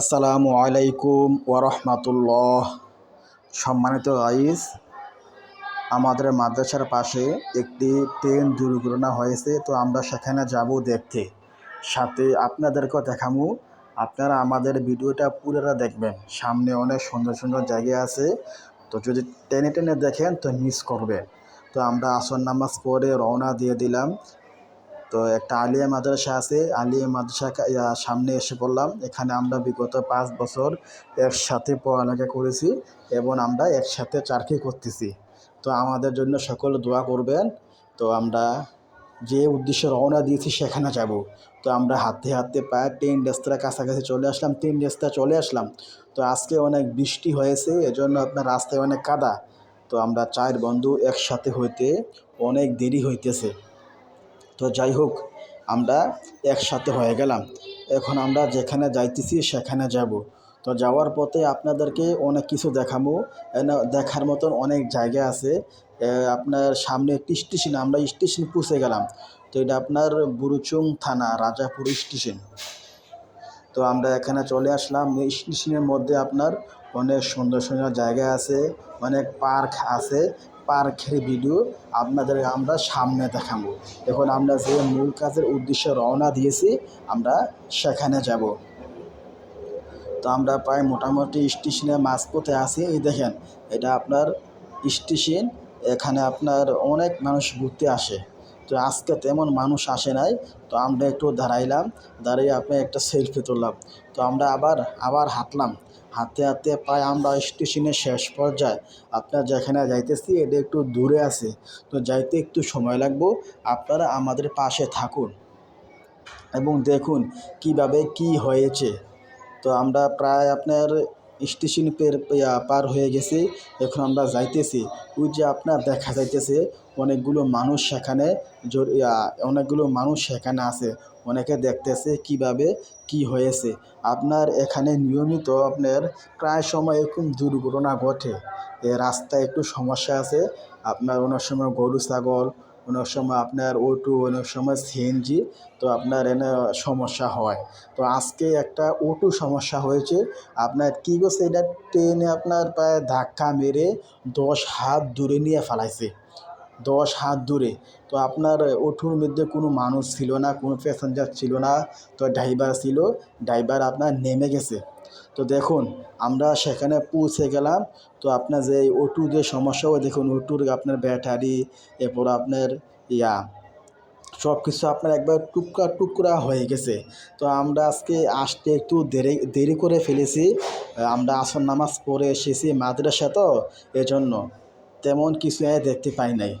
আসসালামু আলাইকুম ওরহমাতুল্লাহ সম্মানিত আইস আমাদের মাদ্রাসার পাশে একটি ট্রেন দুর্ঘটনা হয়েছে, তো আমরা সেখানে যাব দেখতে। সাথে আপনাদেরকেও দেখামু, আপনারা আমাদের ভিডিওটা পুরোটা দেখবেন। সামনে অনেক সুন্দর সুন্দর জায়গা আছে, তো যদি টেনে টেনে দেখেন তো মিস করবেন। তো আমরা আসর নামাজ পড়ে রওনা দিয়ে দিলাম। তো একটা আলিয়া মাদ্রাসা আছে, আলিয়া মাদ্রাসা সামনে এসে পড়লাম। এখানে আমরা বিগত পাঁচ বছর একসাথে পড়ালেখা করেছি এবং আমরা একসাথে চাকরি করতেছি। তো আমাদের জন্য সকলে দোয়া করবেন। তো আমরা যে উদ্দেশ্যে রওনা দিয়েছি সেখানে যাব। তো আমরা হাতে হাতে পায়ে তিন রেস্তোরাঁ কাছাকাছি চলে আসলাম, তিন রেস্তোরাঁ চলে আসলাম। তো আজকে অনেক বৃষ্টি হয়েছে, এজন্য আপনার রাস্তায় অনেক কাদা। তো আমরা চার বন্ধু একসাথে হইতে অনেক দেরি হইতেছে। তো যাই হোক, আমরা একসাথে হয়ে গেলাম। এখন আমরা যেখানে যাইতেছি সেখানে যাব। তো যাওয়ার পথে আপনাদেরকে অনেক কিছু দেখাবো দেখার মতন অনেক জায়গা আছে। আপনার সামনে একটি স্টেশন, আমরা স্টেশন পৌঁছে গেলাম। তো এটা আপনার বুরুচুং থানা, রাজাপুর স্টেশন। তো আমরা এখানে চলে আসলাম। এই স্টেশনের মধ্যে আপনার অনেক সুন্দর সুন্দর জায়গা আছে, অনেক পার্ক আছে। পার্কের ভিডিও আপনাদের আমরা সামনে দেখাবো। এখন আমরা যে মূল কাজের উদ্দেশ্যে রওনা দিয়েছি, আমরা সেখানে যাব। তো আমরা প্রায় মোটামুটি স্টেশনের মাঝপথে আছি। এই দেখেন, এটা আপনার স্টেশন, এখানে আপনার অনেক মানুষ ঘুরতে আসে। তো আজকে তেমন মানুষ আসে নাই, তো আমরা একটু দাঁড়াইলাম, দাঁড়িয়ে আপনি একটা সেলফি তুললাম। তো আমরা আবার আবার হাঁটলাম। হাঁটতে হাঁটতে প্রায় আমরা স্টেশনের শেষ পর্যায়ে আপনার যেখানে যাইতেছি, এটা একটু দূরে আছে। তো যাইতে একটু সময় লাগবো, আপনারা আমাদের পাশে থাকুন এবং দেখুন কীভাবে কি হয়েছে। তো আমরা প্রায় আপনার স্টেশন পের পার হয়ে গেছি। এখন আমরা যাইতেছি। ওই যে আপনার দেখা যাইতেছে, অনেকগুলো মানুষ সেখানে অনেকগুলো মানুষ সেখানে আছে। অনেকে দেখতেছে কীভাবে কি হয়েছে। আপনার এখানে নিয়মিত আপনার প্রায় সময় এরকম দুর্ঘটনা ঘটে। রাস্তায় একটু সমস্যা আছে। আপনার অনেক সময় গরু, ছাগল অনেক সময় আপনার অটো অনেক সময় সিএনজি তো আপনার এনে সমস্যা হয়। তো আজকে একটা অটো সমস্যা হয়েছে। আপনার কী করছে এটা ট্রেনে আপনার প্রায় ধাক্কা মেরে দশ হাত দূরে নিয়ে ফেলাইছে। দশ হাত দূরে। তো আপনার অটোর মধ্যে কোনো মানুষ ছিল না, কোনো প্যাসেঞ্জার ছিল না। তো ড্রাইভার ছিল ড্রাইভার আপনার নেমে গেছে। তো দেখুন, আমরা সেখানে পৌঁছে গেলাম। তো আপনার যে অটো যে সমস্যা হয় দেখুন অটোর আপনার ব্যাটারি, এরপর আপনার ইয়া সব কিছু আপনার একবার টুকরা টুকরা হয়ে গেছে। তো আমরা আজকে আসতে একটু দেরি দেরি করে ফেলেছি। আমরা আসর নামাজ পড়ে এসেছি মাদ্রাসা তো, এজন্য তেমন কিছু দেখতে পাই নাই।